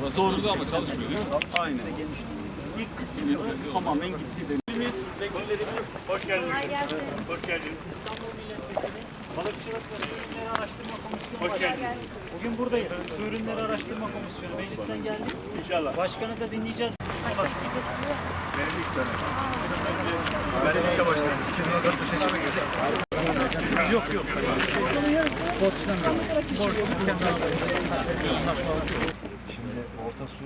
Burası doğru ama çalışmıyor değil mi? Aynen. İlk kısmı tamamen gitti benim. Vekillerimiz hoş geldiniz. Hoş geldiniz. İstanbul Milletvekili Balıkçılık ve Su Ürünleri Araştırma Komisyonu Hoş Başkanı. geldiniz. Bugün buradayız. Su Ürünleri Araştırma Komisyonu. Meclisten geldik. İnşallah. Başkanı da dinleyeceğiz. Başka bir götürüyor. Benim ilk dönem. Ben ilçe başkanım. 2014'te seçime girdim. Yok yok. Şimdi orta su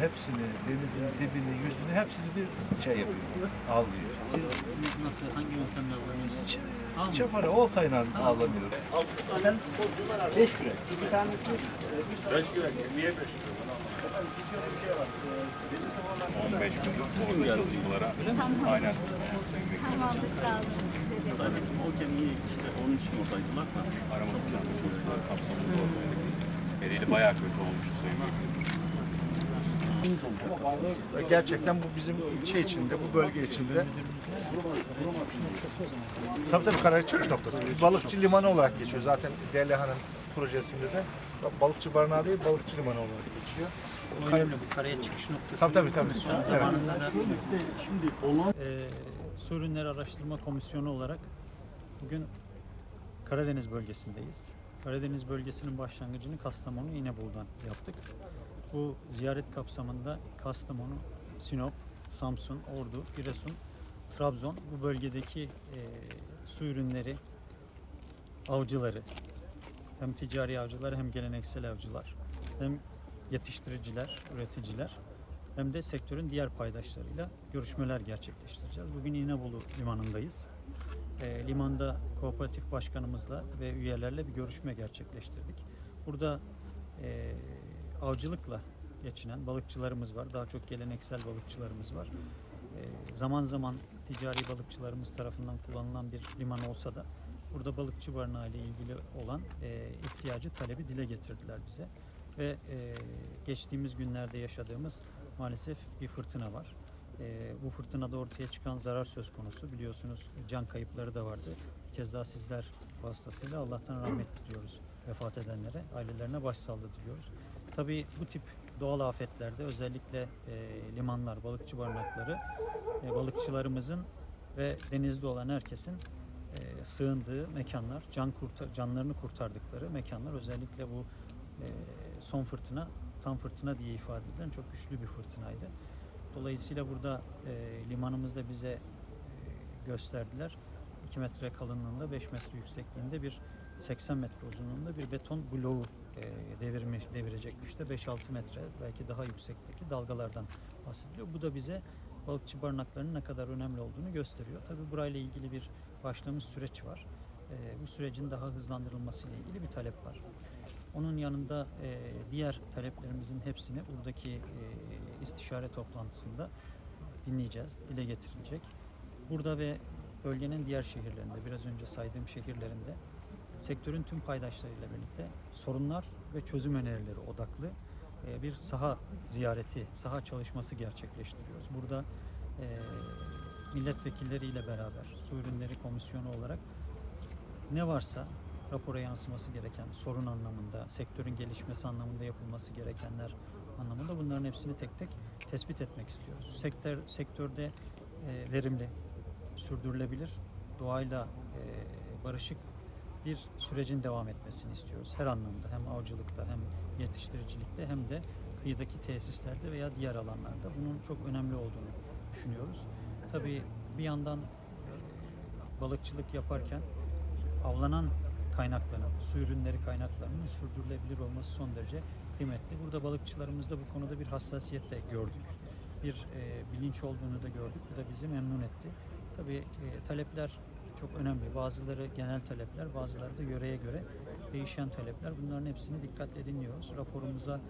hepsini, denizin dibini, yüzünü hepsini bir şey yapıyor, avlıyor. Siz nasıl, hangi yöntemler kullanıyorsunuz? Çapara oltayla avlanıyor. Ben 5 küre. İki tanesi Beş güne niye beş güne? 15 gün orada çalışmalara. Aynen. Tamamdır sağ olun. Sadece o gemiyi işte onun için oradaydılar da. Arama çalışmaları kapsamında oradaydık. Berili bayağı kötü olmuştu Sayın. Gerçekten bu bizim ilçe içinde, bu bölge içinde. Tabii tabii karaya çıkış noktası. Balıkçı limanı olarak geçiyor. Zaten DLH'nın projesinde de balıkçı barınağı değil, balıkçı limanı olarak geçiyor. Önemli bu karaya çıkış noktası. Tabii, tabii, tabii. Komisyon Evet. zamanında da şimdi olan e, Su Ürünleri Araştırma Komisyonu olarak bugün Karadeniz bölgesindeyiz. Karadeniz bölgesinin başlangıcını Kastamonu İnebolu'dan yaptık. Bu ziyaret kapsamında Kastamonu, Sinop, Samsun, Ordu, Giresun, Trabzon bu bölgedeki e, su ürünleri avcıları hem ticari avcılar hem geleneksel avcılar hem yetiştiriciler, üreticiler hem de sektörün diğer paydaşlarıyla görüşmeler gerçekleştireceğiz. Bugün İnebolu limanındayız. E, limanda kooperatif başkanımızla ve üyelerle bir görüşme gerçekleştirdik. Burada e, avcılıkla geçinen balıkçılarımız var. Daha çok geleneksel balıkçılarımız var. E, zaman zaman ticari balıkçılarımız tarafından kullanılan bir liman olsa da burada balıkçı barınağı ile ilgili olan e, ihtiyacı, talebi dile getirdiler bize. Ve e, geçtiğimiz günlerde yaşadığımız maalesef bir fırtına var. E, bu fırtınada ortaya çıkan zarar söz konusu. Biliyorsunuz can kayıpları da vardı. Bir kez daha sizler vasıtasıyla Allah'tan rahmet diliyoruz vefat edenlere, ailelerine başsağlığı diliyoruz. Tabii bu tip doğal afetlerde özellikle e, limanlar, balıkçı barınakları, e, balıkçılarımızın ve denizde olan herkesin e, sığındığı mekanlar, can kurtar, canlarını kurtardıkları mekanlar. Özellikle bu son fırtına, tam fırtına diye ifade edilen çok güçlü bir fırtınaydı. Dolayısıyla burada e, limanımızda bize e, gösterdiler. 2 metre kalınlığında, 5 metre yüksekliğinde bir 80 metre uzunluğunda bir beton bloğu e, devirmiş, devirecek güçte 5-6 metre belki daha yüksekteki dalgalardan bahsediliyor. Bu da bize balıkçı barınaklarının ne kadar önemli olduğunu gösteriyor. Tabii burayla ilgili bir başlamış süreç var. E, bu sürecin daha hızlandırılması ile ilgili bir talep var. Onun yanında e, diğer taleplerimizin hepsini buradaki e, istişare toplantısında dinleyeceğiz, dile getirilecek. Burada ve bölgenin diğer şehirlerinde, biraz önce saydığım şehirlerinde sektörün tüm paydaşlarıyla birlikte sorunlar ve çözüm önerileri odaklı e, bir saha ziyareti, saha çalışması gerçekleştiriyoruz. Burada e, milletvekilleriyle beraber Su Ürünleri Komisyonu olarak ne varsa rapora yansıması gereken sorun anlamında, sektörün gelişmesi anlamında yapılması gerekenler anlamında bunların hepsini tek tek tespit etmek istiyoruz. Sektör sektörde e, verimli, sürdürülebilir, doğayla e, barışık bir sürecin devam etmesini istiyoruz. Her anlamda hem avcılıkta hem yetiştiricilikte hem de kıyıdaki tesislerde veya diğer alanlarda bunun çok önemli olduğunu düşünüyoruz. Tabii bir yandan e, balıkçılık yaparken avlanan kaynakların, su ürünleri kaynaklarının sürdürülebilir olması son derece kıymetli. Burada balıkçılarımızda bu konuda bir hassasiyet de gördük. Bir e, bilinç olduğunu da gördük. Bu da bizi memnun etti. Tabii e, talepler çok önemli. Bazıları genel talepler, bazıları da yöreye göre değişen talepler. Bunların hepsini dikkatle dinliyoruz. Raporumuza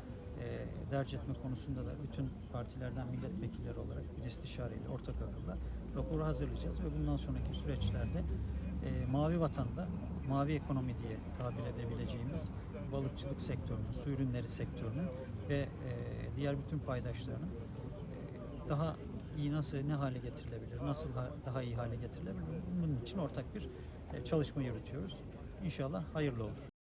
e, derc etme konusunda da bütün partilerden milletvekilleri olarak bir istişareyle, ortak akılla raporu hazırlayacağız ve bundan sonraki süreçlerde e, Mavi Vatan'da mavi ekonomi diye tabir edebileceğimiz balıkçılık sektörünün, su ürünleri sektörünün ve e, diğer bütün paydaşlarının e, daha iyi nasıl ne hale getirilebilir, nasıl ha- daha iyi hale getirilebilir bunun için ortak bir e, çalışma yürütüyoruz. İnşallah hayırlı olur.